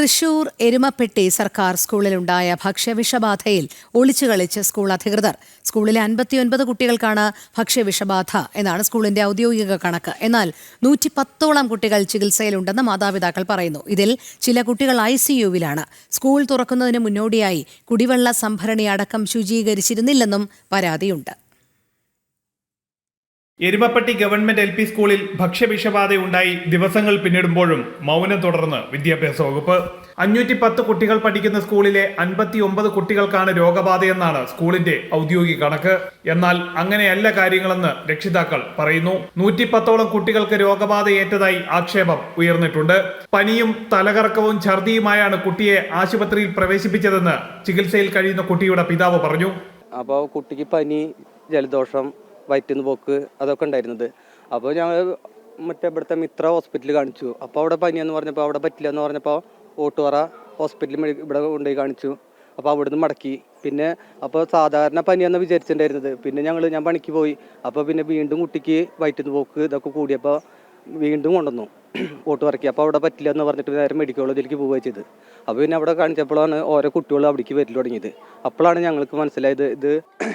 തൃശൂർ എരുമപ്പെട്ടി സർക്കാർ സ്കൂളിലുണ്ടായ ഭക്ഷ്യവിഷബാധയിൽ ഒളിച്ചു കളിച്ച് സ്കൂൾ അധികൃതർ. സ്കൂളിലെ അൻപത്തിയൊൻപത് കുട്ടികൾക്കാണ് ഭക്ഷ്യവിഷബാധ എന്നാണ് സ്കൂളിന്റെ ഔദ്യോഗിക കണക്ക്. എന്നാൽ നൂറ്റി പത്തോളം കുട്ടികൾ ചികിത്സയിലുണ്ടെന്ന് മാതാപിതാക്കൾ പറയുന്നു. ഇതിൽ ചില കുട്ടികൾ ഐ സിയുവിലാണ് സ്കൂൾ തുറക്കുന്നതിന് മുന്നോടിയായി കുടിവെള്ള സംഭരണി അടക്കം ശുചീകരിച്ചിരുന്നില്ലെന്നും പരാതിയുണ്ട്. എരുമപ്പെട്ടി ഗവൺമെന്റ് എൽ പി സ്കൂളിൽ ഭക്ഷ്യവിഷബാധയുണ്ടായി ദിവസങ്ങൾ പിന്നിടുമ്പോഴും മൗനം തുടർന്ന് വിദ്യാഭ്യാസ വകുപ്പ്. അഞ്ഞൂറ്റി പത്ത് കുട്ടികൾ പഠിക്കുന്ന സ്കൂളിലെ അൻപത്തി ഒമ്പത് കുട്ടികൾക്കാണ് രോഗബാധയെന്നാണ് സ്കൂളിന്റെ ഔദ്യോഗിക കണക്ക്. എന്നാൽ അങ്ങനെയല്ല കാര്യങ്ങളെന്ന് രക്ഷിതാക്കൾ പറയുന്നു. നൂറ്റി പത്തോളം കുട്ടികൾക്ക് രോഗബാധയേറ്റതായി ആക്ഷേപം ഉയർന്നിട്ടുണ്ട്. പനിയും തലകറക്കവും ഛർദിയുമായാണ് കുട്ടിയെ ആശുപത്രിയിൽ പ്രവേശിപ്പിച്ചതെന്ന് ചികിത്സയിൽ കഴിയുന്ന കുട്ടിയുടെ പിതാവ് പറഞ്ഞു. അപ്പോൾ കുട്ടിക്ക് പനി ജലദോഷം വയറ്റിന്ന് പോക്ക് അതൊക്കെ ഉണ്ടായിരുന്നത്. അപ്പോൾ ഞങ്ങൾ മറ്റേ ഇവിടുത്തെ മിത്ര ഹോസ്പിറ്റലിൽ കാണിച്ചു. അപ്പോൾ അവിടെ പനിയെന്ന് പറഞ്ഞപ്പോൾ അവിടെ പറ്റില്ല എന്ന് പറഞ്ഞപ്പോൾ ഓട്ടുപാറ ഹോസ്പിറ്റലിൽ ഇവിടെ കൊണ്ടുപോയി കാണിച്ചു. അപ്പോൾ അവിടുന്ന് മടക്കി. പിന്നെ അപ്പോൾ സാധാരണ പനിയെന്ന് വിചാരിച്ചിട്ടുണ്ടായിരുന്നത്. പിന്നെ ഞങ്ങൾ ഞാൻ പണിക്ക് പോയി. അപ്പോൾ പിന്നെ വീണ്ടും കുട്ടിക്ക് വയറ്റിന്ന് പോക്ക് ഇതൊക്കെ കൂടിയപ്പോൾ വീണ്ടും കൊണ്ടുവന്നു. ഓട്ട് പറക്കി അപ്പോൾ അവിടെ പറ്റില്ല എന്ന് പറഞ്ഞിട്ട് നേരെ മെഡിക്കൽ കോളേജിലേക്ക് പോവുകയാണ് ചെയ്ത് അപ്പോൾ പിന്നെ അവിടെ കാണിച്ചപ്പോഴാണ് ഓരോ കുട്ടികൾ അവിടേക്ക് വരൽ തുടങ്ങിയത്. അപ്പോഴാണ് ഞങ്ങൾക്ക് മനസ്സിലായത് ഇത്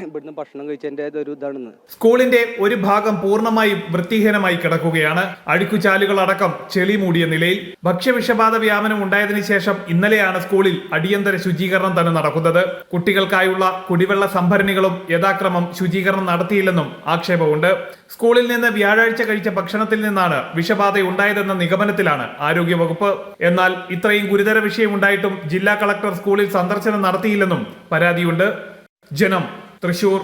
ഇവിടുന്ന് ഭക്ഷണം കഴിച്ചതിന്റെ ഒരു ഇതാണെന്ന്. സ്കൂളിന്റെ ഒരു ഭാഗം പൂർണമായും വൃത്തിഹീനമായി കിടക്കുകയാണ്. അഴുക്കുചാലുകൾ അടക്കം ചെളി മൂടിയ നിലയിൽ ഭക്ഷ്യവിഷബാധ വ്യാപനം ഉണ്ടായതിനു ശേഷം ഇന്നലെയാണ് സ്കൂളിൽ അടിയന്തര ശുചീകരണം തന്നെ നടക്കുന്നത്. കുട്ടികൾക്കായുള്ള കുടിവെള്ള സംഭരണികളും യഥാക്രമം ശുചീകരണം നടത്തിയില്ലെന്നും ആക്ഷേപമുണ്ട്. സ്കൂളിൽ നിന്ന് വ്യാഴാഴ്ച കഴിച്ച ഭക്ഷണത്തിൽ നിന്നാണ് വിഷബാധ ഉണ്ടായതെന്ന നിഗമനത്തിലാണ് ആരോഗ്യവകുപ്പ്. എന്നാൽ ഇത്രയും ഗുരുതര വിഷയമുണ്ടായിട്ടും ജില്ലാ കളക്ടർ സ്കൂളിൽ സന്ദർശനം നടത്തിയില്ലെന്നും പരാതിയുണ്ട്. ജനം തൃശൂർ.